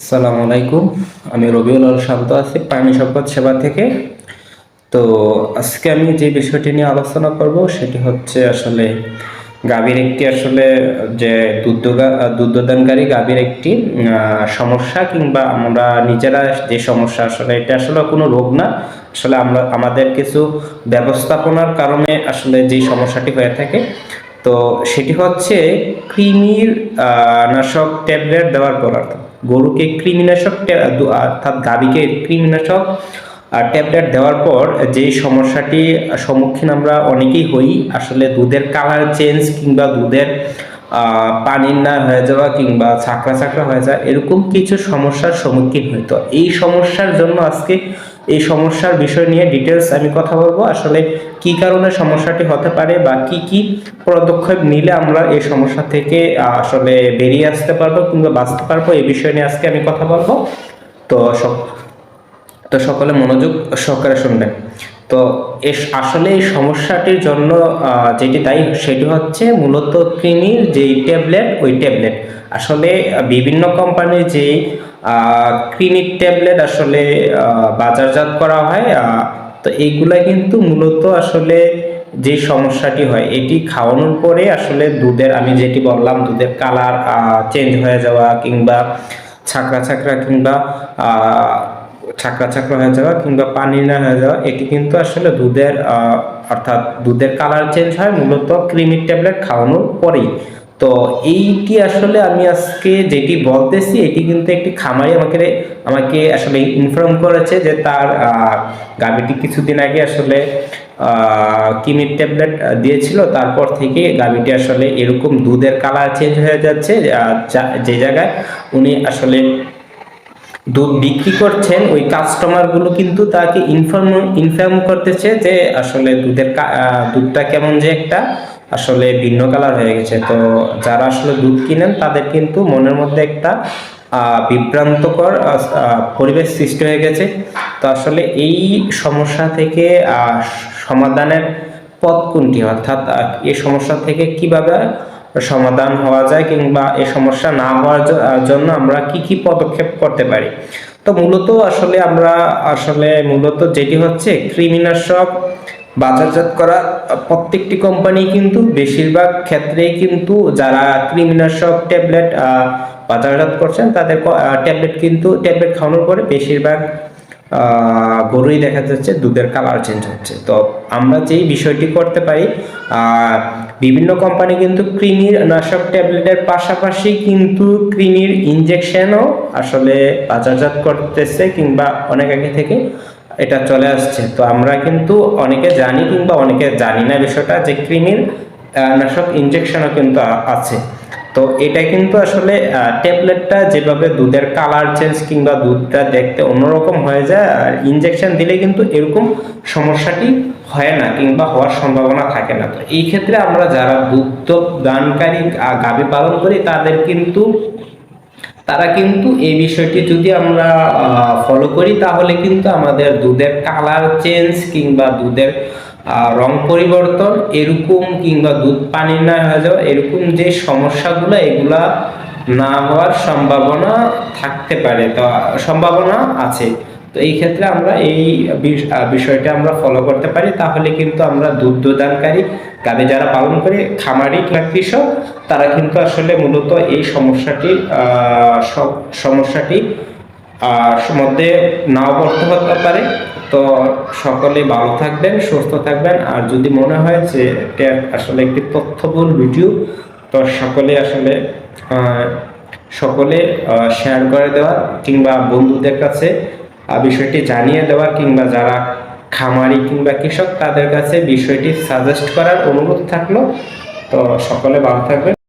আসসালামু আলাইকুম। আমি রবিউল আল শান্ত আছি প্রাণী সম্পদ সেবা থেকে। তো আজকে আমি যে বিষয়টি নিয়ে আলোচনা করব, সেটি হচ্ছে আসলে গাভীর একটি আসলে যে দুধদানকারী গাভীর একটি সমস্যা কিংবা আমরা নিজেরা যে সমস্যা, আসলে এটা আসলে কোনো রোগ না। আসলে আমরা, আমাদের কিছু ব্যবস্থাপনার কারণে আসলে যে সমস্যাটি হয়ে থাকে। তো সেটি হচ্ছে কৃমির নাশক ট্যাবলেট দেওয়ার পর অর্থাৎ গরুকে কৃমিনাশক অর্থাৎ গাভীকে কৃমিনাশক ট্যাবলেট দেওয়ার পর যে সমস্যাটি সম্মুখীন আমরা অনেকেই হই। আসলে দুধের কালার চেঞ্জ কিংবা দুধের পানির না হয়ে যাওয়া কিংবা ছাকড়া ছাকড়া হয়ে যাওয়া, এরকম কিছু সমস্যার সম্মুখীন হইতো এই সমস্যার জন্য আজকে এই সমস্যার বিষয় নিয়ে ডিটেলস আমি কথা বলব। আসলে কি কারণে সমস্যাটি হতে পারে বা কি কি পদক্ষেপ নিলে আমরা এই সমস্যা থেকে আসলে বেরিয়ে আসতে পারব কিংবা বাঁচতে পারব এই বিষয় নিয়ে আজকে আমি কথা বলব। তো তো সকলে মনোযোগ সহকারে শুনবেন। তো এস, আসলে এই সমস্যাটির জন্য যেটি দায়ী সেটি হচ্ছে মূলত কৃমির যেই ট্যাবলেট, ওই ট্যাবলেট। আসলে বিভিন্ন কোম্পানির যেই কৃমির ট্যাবলেট আসলে বাজারজাত করা হয় তো এইগুলা কিন্তু মূলত আসলে যে সমস্যাটি হয় এটি খাওয়ানোর পরে আসলে দুধের আমি যেটি বললাম দুধের কালার চেঞ্জ হয়ে যাওয়া কিংবা ছাকড়া ছাকড়া কিংবা আহ, ছাকড়া হয়ে যাওয়া কিংবা পানি না হয়ে যাওয়া এটি কিন্তু আসলে দুধের অর্থাৎ দুধের কালার চেঞ্জ হয় মূলত ক্রিমির ট্যাবলেট খাওয়ানোর পরেই। তো এইটি আসলে আমি আজকে যেটি বলতেছি, এটি কিন্তু একটি খামারি আমাকে আমাকে আসলে ইনফর্ম করেছে যে তার গাভীটি কিছুদিন আগে আসলে কিমির ট্যাবলেট দিয়েছিল। তারপর থেকে গাভীটি আসলে এরকম দুধের কালার চেঞ্জ হয়ে যাচ্ছে যে জায়গায় উনি আসলে দুধ বিক্রি করছেন, ওই কাস্টমারগুলো কিন্তু তাকে ইনফর্ম ইনফর্ম করতেছে যে আসলে দুধের দুধটা কেমন যে একটা আসলে ভিন্ন কালার হয়ে গেছে। তো যারা আসলে দুধ কিনেন, তাদের কিন্তু মনের মধ্যে একটা বিভ্রান্তকর পরিবেশ সৃষ্টি হয়ে গেছে। তো আসলে এই সমস্যা থেকে সমাধানের পথ কোনটি? অর্থাৎ এই সমস্যা থেকে কীভাবে সমাধান হওয়া যায় কিংবা এই সমস্যা না হওয়ার জন্য আমরা কি কি পদক্ষেপ করতে পারি? তো মূলত আসলে আমরা আসলে মূলত যেটি হচ্ছে কৃমিনাশক বাজারজাত করা, প্রত্যেকটি কোম্পানি কিন্তু বেশিরভাগ ক্ষেত্রেই কিন্তু যারা কৃমিনাশক ট্যাবলেট বাজারজাত করছেন তাদের ট্যাবলেট কিন্তু, ট্যাবলেট খাওয়ানোর পরে বেশিরভাগ গরুই দেখা যাচ্ছে দুধের কালার চেঞ্জ হচ্ছে। তো আমরা যেই বিষয়টি করতে পারি বিভিন্ন কোম্পানি কিন্তু কৃমির নাশক ট্যাবলেটের পাশাপাশি কিন্তু কৃমির ইঞ্জেকশনও আসলে বাজারজাত করতেছে কিংবা অনেক আগে থেকে এটা চলে আসছে। তো আমরা কিন্তু অনেকে জানি কিংবা অনেকে জানি না বিষয়টা যে কৃমির নাশক ইঞ্জেকশনও কিন্তু আছে। তো এটা কিন্তু আসলে ট্যাবলেটটা যেভাবে দুধের কালার চেঞ্জ কিংবা দুধটা দেখতে অন্যরকম হয়ে যায়, আর ইনজেকশন দিলে কিন্তু এরকম সমস্যাটি হয় না কিংবা হওয়ার সম্ভাবনা থাকে না। তো এই ক্ষেত্রে আমরা যারা দুগ্ধ দানকারী গাভী পালন করি, তাদের কিন্তু, তারা কিন্তু এই বিষয়টি যদি আমরা ফলো করি, তাহলে কিন্তু আমাদের দুধের কালার চেঞ্জ কিংবা দুধের রং পরিবর্তন, এরকম কিংবা দুধ পানি না হয়ে যাওয়া, এরকম যে সমস্যাগুলো, এগুলা না হওয়ার সম্ভাবনা থাকতে পারে, তো সম্ভাবনা আছে। তো এই ক্ষেত্রে আমরা এই বিষ- বিষয়টা আমরা ফলো করতে পারি। তাহলে কিন্তু আমরা দুধ দানকারী গাভী যারা পালন করে, খামারি কিংবা কৃষক, তারা কিন্তু আসলে মূলত এই সমস্যাটি সমস্যাটি মধ্যে নাও পড়তে হতে পারে। তো সকলে ভালো থাকবেন, সুস্থ থাকবেন। আর যদি মনে হয় যে এটা আসলে একটি তথ্যবহুল ভিডিও, তো সকলে আসলে সকলে শেয়ার করে দেওয়া কিংবা বন্ধুদের কাছে বিষয়টি জানিয়ে দেওয়া কিংবা যারা খামারি কিংবা কৃষক, তাদের কাছে বিষয়টি সাজেস্ট করার অনুরোধ থাকল। তো সকলে ভালো থাকবেন।